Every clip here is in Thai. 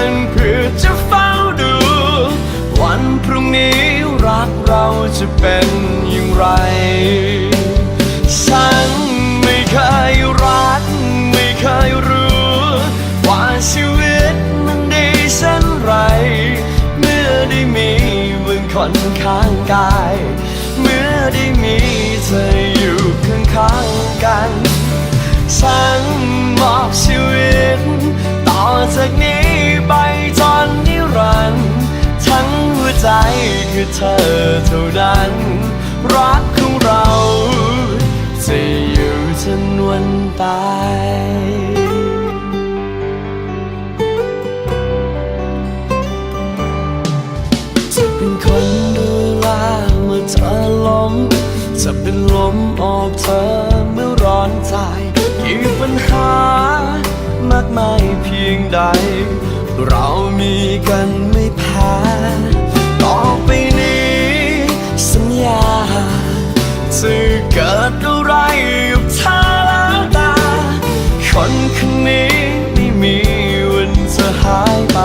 นานเพื่อจะเฝ้าดู วันพรุ่งนี้รักเราจะเป็นอย่างไร ฉันไม่เคยรัก ไม่เคยรู้ ว่าชีวิตมันดีเช่นไร เมื่อได้มีมึงคนข้างกาย เมื่อได้มีเธออยู่ข้างๆกัน ฉันมอบชีวิต ใจคือเธอเท่านั้น รักของเรา จะอยู่จนวันตายจะเป็นคนดูแลเมื่อเธอล้มจะเป็นลมออกเธอเมื่อร้อนใจกี่ปัญหามากมายเพียงใด เรามีกันไม่แพ้ จะเกิดอะไรกับเธอแล้วตา คนคนนี้ไม่มีวันจะหายไป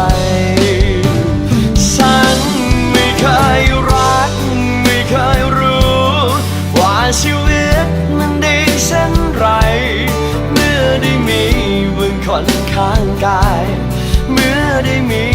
ฉันไม่เคยรัก ไม่เคยรู้ ว่าชีวิตมันดีเช่นไร เมื่อได้มีมึงคนข้างกาย เมื่อได้มี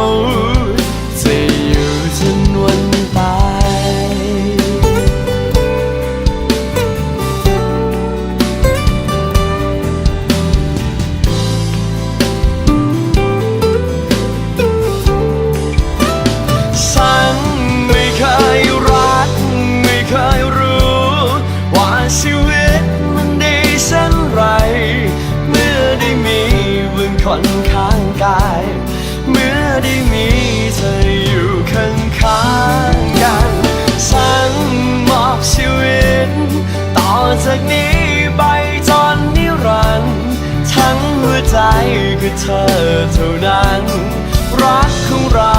คนข้างกาย เมื่อได้มีเธออยู่ข้างข้างๆกันฉันมอบชีวิต ต่อจากนี้ไปจนนิรันดร์ทั้งหัวใจคือเธอเท่านั้น รักของเรา